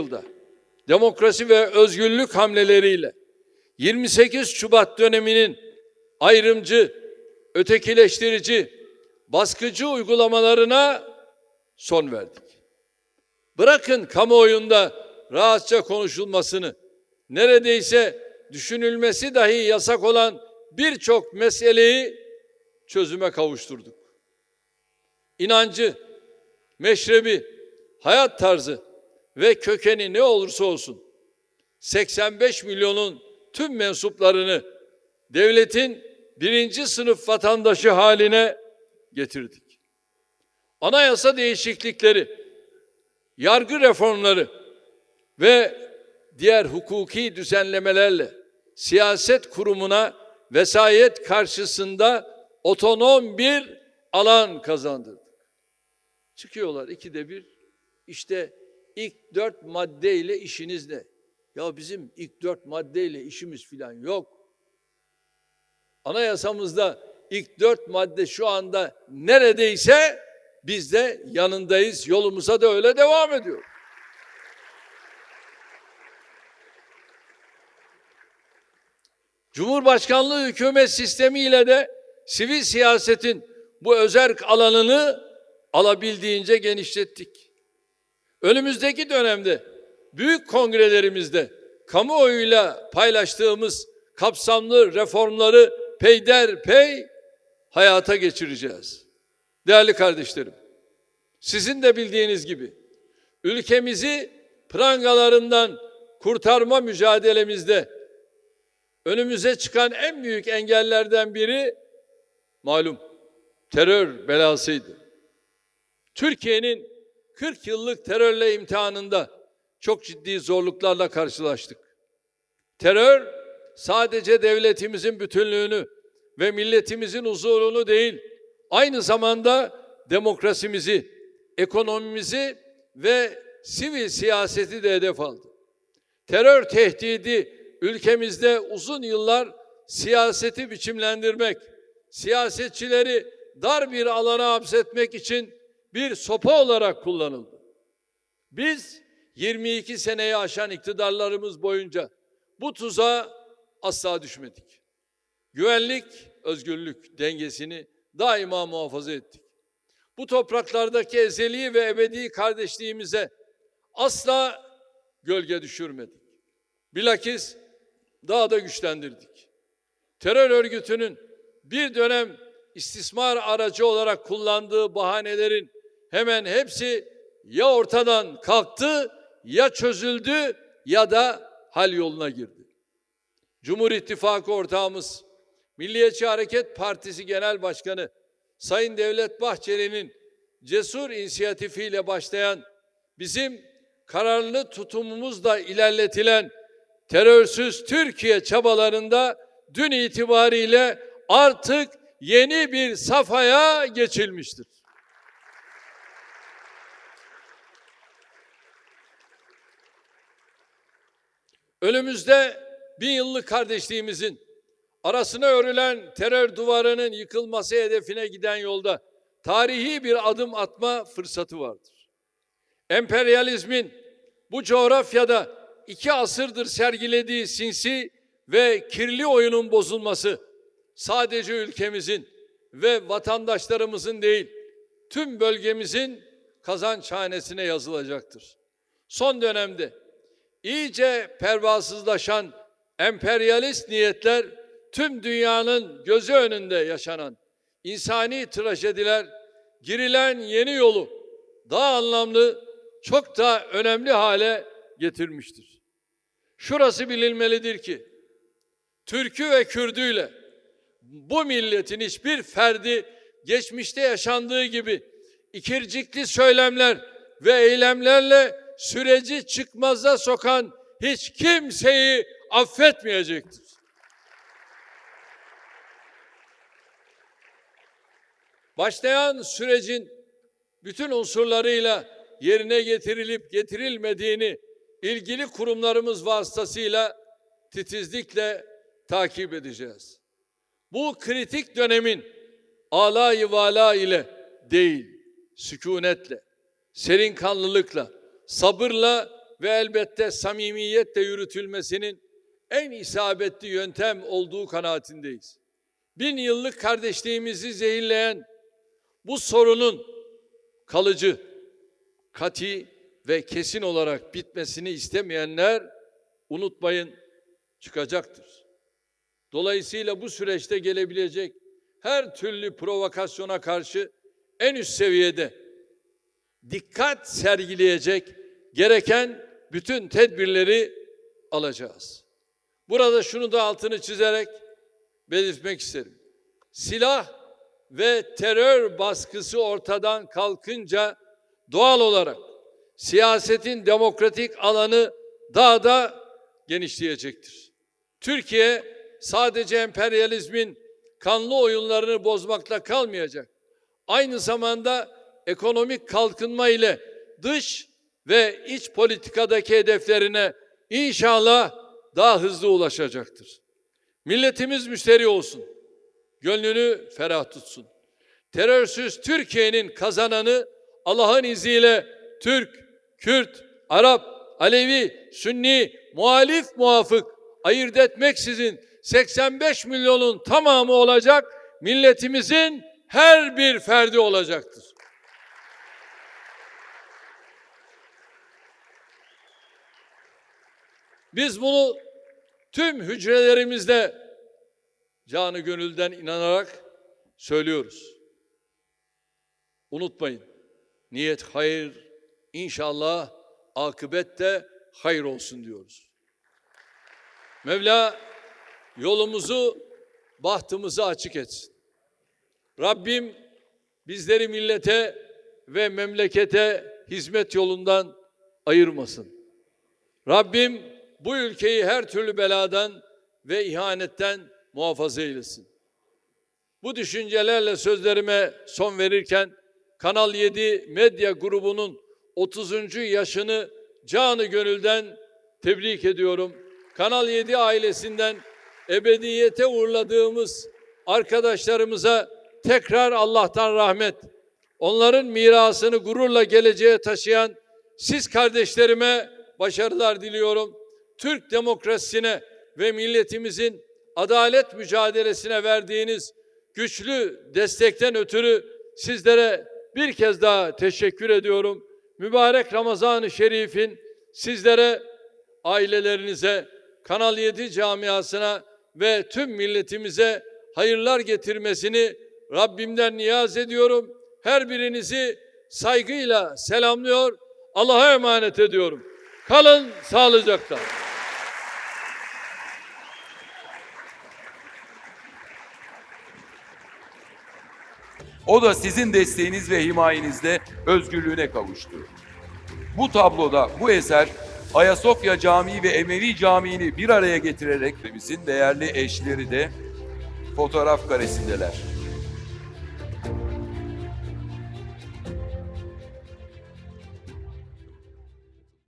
yılda demokrasi ve özgürlük hamleleriyle 28 Şubat döneminin ayrımcı, ötekileştirici, baskıcı uygulamalarına son verdik. Bırakın kamuoyunda rahatça konuşulmasını, neredeyse düşünülmesi dahi yasak olan birçok meseleyi çözüme kavuşturduk. İnancı, meşrebi, hayat tarzı ve kökeni ne olursa olsun 85 milyonun tüm mensuplarını devletin birinci sınıf vatandaşı haline getirdik. Anayasa değişiklikleri, yargı reformları ve diğer hukuki düzenlemelerle siyaset kurumuna vesayet karşısında otonom bir alan kazandırdık. Çıkıyorlar ikide bir işte ilk dört maddeyle işiniz ne? Ya bizim ilk dört maddeyle işimiz filan yok. Anayasamızda ilk dört madde şu anda neredeyse biz de yanındayız. Yolumuza da öyle devam ediyor. Cumhurbaşkanlığı hükümet sistemiyle de sivil siyasetin bu özerk alanını alabildiğince genişlettik. Önümüzdeki dönemde büyük kongrelerimizde kamuoyuyla paylaştığımız kapsamlı reformları peyderpey hayata geçireceğiz. Değerli kardeşlerim, sizin de bildiğiniz gibi ülkemizi prangalarından kurtarma mücadelemizde önümüze çıkan en büyük engellerden biri malum terör belasıydı. Türkiye'nin 40 yıllık terörle imtihanında çok ciddi zorluklarla karşılaştık. Terör sadece devletimizin bütünlüğünü ve milletimizin huzurunu değil, aynı zamanda demokrasimizi, ekonomimizi ve sivil siyaseti de hedef aldı. Terör tehdidi ülkemizde uzun yıllar siyaseti biçimlendirmek, siyasetçileri dar bir alana hapsetmek için bir sopa olarak kullanıldı. Biz 22 seneyi aşan iktidarlarımız boyunca bu tuzağa asla düşmedik. Güvenlik, özgürlük dengesini daima muhafaza ettik. Bu topraklardaki ezeli ve ebedi kardeşliğimize asla gölge düşürmedik. Bilakis daha da güçlendirdik. Terör örgütünün bir dönem istismar aracı olarak kullandığı bahanelerin hemen hepsi ya ortadan kalktı ya çözüldü ya da hal yoluna girdi. Cumhur İttifakı ortağımız Milliyetçi Hareket Partisi Genel Başkanı Sayın Devlet Bahçeli'nin cesur inisiyatifiyle başlayan bizim kararlı tutumumuzla ilerletilen terörsüz Türkiye çabalarında dün itibariyle artık yeni bir safhaya geçilmiştir. Önümüzde bin yıllık kardeşliğimizin arasına örülen terör duvarının yıkılması hedefine giden yolda tarihi bir adım atma fırsatı vardır. Emperyalizmin bu coğrafyada iki asırdır sergilediği sinsi ve kirli oyunun bozulması sadece ülkemizin ve vatandaşlarımızın değil, tüm bölgemizin kazançhanesine yazılacaktır. Son dönemde iyice pervasızlaşan emperyalist niyetler tüm dünyanın gözü önünde yaşanan insani trajediler girilen yeni yolu daha anlamlı, çok daha önemli hale getirmiştir. Şurası bilinmelidir ki Türkü ve Kürdüyle bu milletin hiçbir ferdi geçmişte yaşandığı gibi ikircikli söylemler ve eylemlerle süreci çıkmaza sokan hiç kimseyi affetmeyecektir. Başlayan sürecin bütün unsurlarıyla yerine getirilip getirilmediğini ilgili kurumlarımız vasıtasıyla titizlikle takip edeceğiz. Bu kritik dönemin alayı vala ile değil, sükunetle, serin kanlılıkla, sabırla ve elbette samimiyetle yürütülmesinin en isabetli yöntem olduğu kanaatindeyiz. Bin yıllık kardeşliğimizi zehirleyen bu sorunun kalıcı, kati ve kesin olarak bitmesini istemeyenler unutmayın çıkacaktır. Dolayısıyla bu süreçte gelebilecek her türlü provokasyona karşı en üst seviyede dikkat sergileyecek gereken bütün tedbirleri alacağız. Burada şunu da altını çizerek belirtmek isterim. Silah ve terör baskısı ortadan kalkınca doğal olarak siyasetin demokratik alanı daha da genişleyecektir. Türkiye sadece emperyalizmin kanlı oyunlarını bozmakla kalmayacak. Aynı zamanda ekonomik kalkınma ile dış ve iç politikadaki hedeflerine inşallah daha hızlı ulaşacaktır. Milletimiz müşteri olsun. Gönlünü ferah tutsun. Terörsüz Türkiye'nin kazananı Allah'ın izniyle Türk, Kürt, Arap, Alevi, Sünni, muhalif muafık ayırt etmeksizin 85 milyonun tamamı olacak milletimizin her bir ferdi olacaktır. Biz bunu tüm hücrelerimizde canı gönülden inanarak söylüyoruz. Unutmayın. Niyet hayır, inşallah akıbet de hayır olsun diyoruz. Mevla yolumuzu, bahtımızı açık etsin. Rabbim bizleri millete ve memlekete hizmet yolundan ayırmasın. Rabbim bu ülkeyi her türlü beladan ve ihanetten muhafaza eylesin. Bu düşüncelerle sözlerime son verirken Kanal 7 medya grubunun 30. yaşını canı gönülden tebrik ediyorum. Kanal 7 ailesinden ebediyete uğurladığımız arkadaşlarımıza tekrar Allah'tan rahmet, onların mirasını gururla geleceğe taşıyan siz kardeşlerime başarılar diliyorum. Türk demokrasisine ve milletimizin adalet mücadelesine verdiğiniz güçlü destekten ötürü sizlere bir kez daha teşekkür ediyorum. Mübarek Ramazan-ı Şerif'in sizlere, ailelerinize, Kanal 7 camiasına ve tüm milletimize hayırlar getirmesini Rabbimden niyaz ediyorum. Her birinizi saygıyla selamlıyor, Allah'a emanet ediyorum. Kalın sağlıcakla. O da sizin desteğiniz ve himayenizle özgürlüğüne kavuştu. Bu tabloda bu eser Ayasofya Camii ve Emevi Camii'ni bir araya getirerek bizim değerli eşleri de fotoğraf karesindeler.